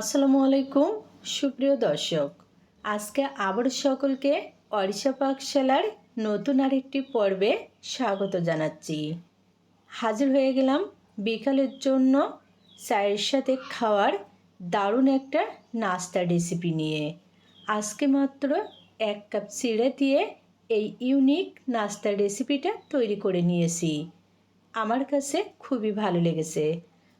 আসসালামু আলাইকুম, সুপ্রিয় দর্শক। আজকে আবার সকলকে অরিশা পাকশালার নতুন আরেকটি পর্বে স্বাগত জানাচ্ছি। হাজির হয়ে গেলাম বিকালের জন্য চায়ের সাথে খাওয়ার দারুণ একটা নাস্তা রেসিপি নিয়ে। আজকে মাত্র এক কাপ চিড়ে দিয়ে এই ইউনিক নাস্তার রেসিপিটা তৈরি করে নিয়েছি। আমার কাছে খুবই ভালো লেগেছে।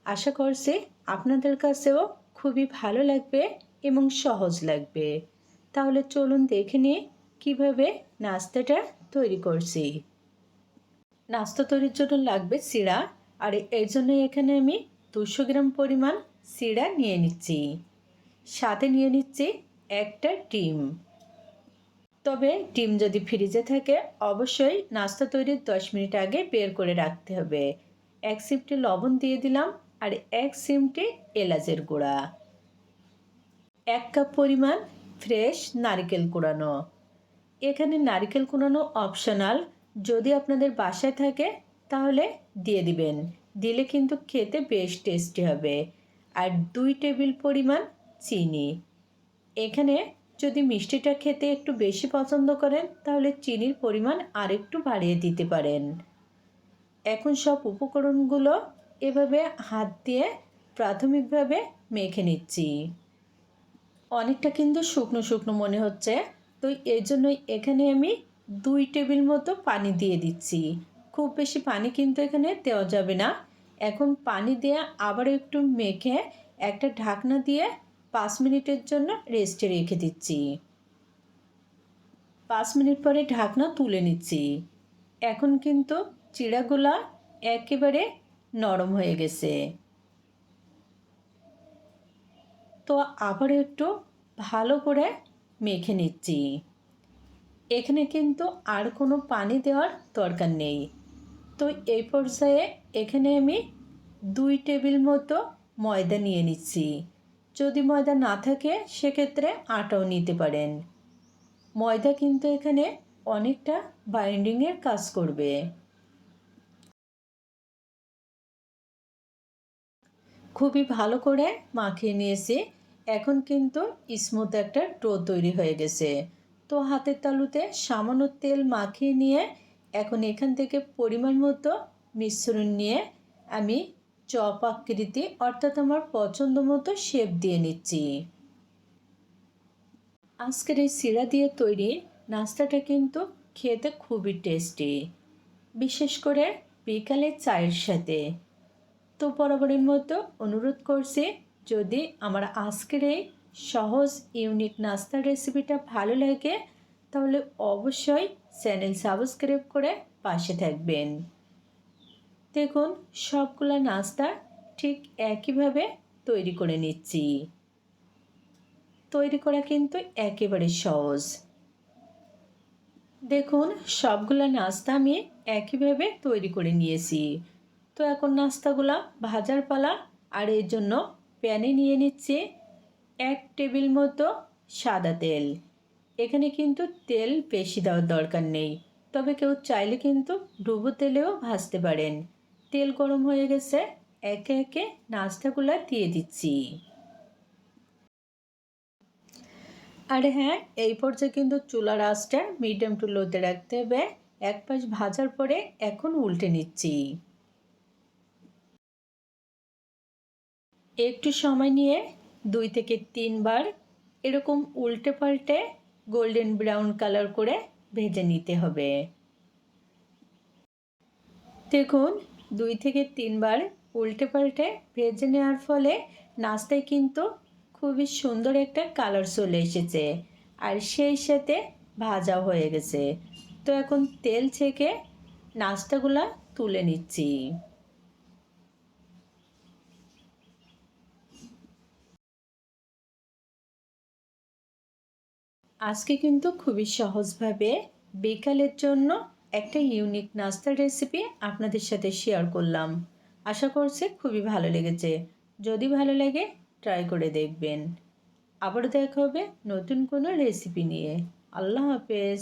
আশা করছি আপনাদের কাছেও খুবই ভালো লাগবে এবং সহজ লাগবে। তাহলে চলুন দেখে নিই কীভাবে নাস্তাটা তৈরি করছি। নাস্তা তৈরির জন্য লাগবে চিড়া আর এর জন্য এখানে আমি দুশো গ্রাম পরিমাণ চিড়া নিয়ে নিচ্ছি। সাথে নিয়ে নিচ্ছি একটা ডিম। তবে ডিম যদি ফ্রিজে থাকে, অবশ্যই নাস্তা তৈরির দশ মিনিট আগে বের করে রাখতে হবে। এক সিমটি লবণ দিয়ে দিলাম। আর এক সিমটি এলাচের গুঁড়া। এক কাপ পরিমাণ ফ্রেশ নারকেল কুড়ানো। এখানে নারকেল কুড়ানো অপশনাল। যদি আপনাদের বাসায় থাকে, তাহলে দিয়ে দিবেন। দিলে কিন্তু খেতে বেশ টেস্টি হবে। আর দুই টেবিল পরিমাণ চিনি। এখানে যদি মিষ্টিটা খেতে একটু বেশি পছন্দ করেন, তাহলে চিনির পরিমাণ আরেকটু বাড়িয়ে দিতে পারেন। এখন সব উপকরণগুলো এভাবে হাত দিয়ে প্রাথমিকভাবে মেখে নিচ্ছি। অনেকটা কিন্তু শুকনো শুকনো মনে হচ্ছে। তো এই জন্যই এখানে আমি দুই টেবিল মতো পানি দিয়ে দিচ্ছি। খুব বেশি পানি কিন্তু এখানে দেওয়া যাবে না। এখন পানি দিয়ে আবার একটু মেখে একটা ঢাকনা দিয়ে পাঁচ মিনিটের জন্য রেস্টে রেখে দিচ্ছি। পাঁচ মিনিট পরে ঢাকনা তুলে নিচ্ছি। এখন কিন্তু চিড়াগুলা একেবারে নরম হয়ে গেছে। তো আবার একটু ভালো করে মেখে নিচ্ছি। এখানে কিন্তু আর কোনো পানি দেওয়ার দরকার নেই। তো এই পর্যায়ে এখানে আমি দুই টেবিল মতো ময়দা নিয়ে নিচ্ছি। যদি ময়দা না থাকে, সেক্ষেত্রে আটাও নিতে পারেন। ময়দা কিন্তু এখানে অনেকটা বাইন্ডিংয়ের কাজ করবে। খুবই ভালো করে মাখিয়ে নিয়েছি। এখন কিন্তু স্মুথ একটা ডো তৈরি হয়ে গেছে। তো হাতের তালুতে সামান্য তেল মাখিয়ে নিয়ে এখন এখান থেকে পরিমাণ মতো মিশ্রণ নিয়ে আমি চপ আকৃতি অর্থাৎ আমার পছন্দ মতো শেপ দিয়ে নিচ্ছি। আজকের এই সিরা দিয়ে তৈরি নাস্তাটা কিন্তু খেতে খুবই টেস্টি বিশেষ করে বিকালে চায়ের সাথে। তো বরাবরের মতো অনুরোধ করছি, যদি আমার আজকের এই সহজ ইউনিক নাস্তার রেসিপিটা ভালো লাগে, তাহলে অবশ্যই চ্যানেল সাবস্ক্রাইব করে পাশে থাকবেন। দেখুন, সবগুলো নাস্তা ঠিক একইভাবে তৈরি করে নিচ্ছি। তৈরি করা কিন্তু একেবারে সহজ। দেখুন, সবগুলো নাস্তা আমি একইভাবে তৈরি করে নিয়েছি। তো এখন নাস্তাগুলা ভাজার পালা, আর এর জন্য প্যানে নিয়ে নিচ্ছে এক টেবিল মতো সাদা তেল। এখানে কিন্তু তেল বেশি দেওয়ার দরকার নেই, তবে কেউ চাইলে কিন্তু ডুবো তেলেও ভাজতে পারেন। তেল গরম হয়ে গেছে, একে একে নাস্তাগুলা দিয়ে দিচ্ছি। আর হ্যাঁ এই পর্যায়ে কিন্তু চুলার আঁচটা মিডিয়াম টু লোতে রাখতে হবে। এক পাশ ভাজার পরে এখন উল্টে নিচ্ছি। একটু সময় নিয়ে দুই থেকে তিনবার এরকম উল্টে পাল্টে গোল্ডেন ব্রাউন কালার করে ভেজে নিতে হবে। দেখুন, দুই থেকে তিনবার উল্টে পাল্টে ভেজে নেওয়ার ফলে নাস্তায় কিন্তু খুবই সুন্দর একটা কালার চলে এসেছে আর সেই সাথে ভাজা হয়ে গেছে। তো এখন তেল ছেঁকে নাস্তাগুলা তুলে নিচ্ছি। আজকে কিন্তু খুবই সহজভাবে বিকালের জন্য একটা ইউনিক নাস্তার রেসিপি আপনাদের সাথে শেয়ার করলাম। আশা করছি খুবই ভালো লেগেছে। যদি ভালো লাগে ট্রাই করে দেখবেন। আবার দেখা হবে নতুন কোনো রেসিপি নিয়ে। আল্লাহ হাফেজ।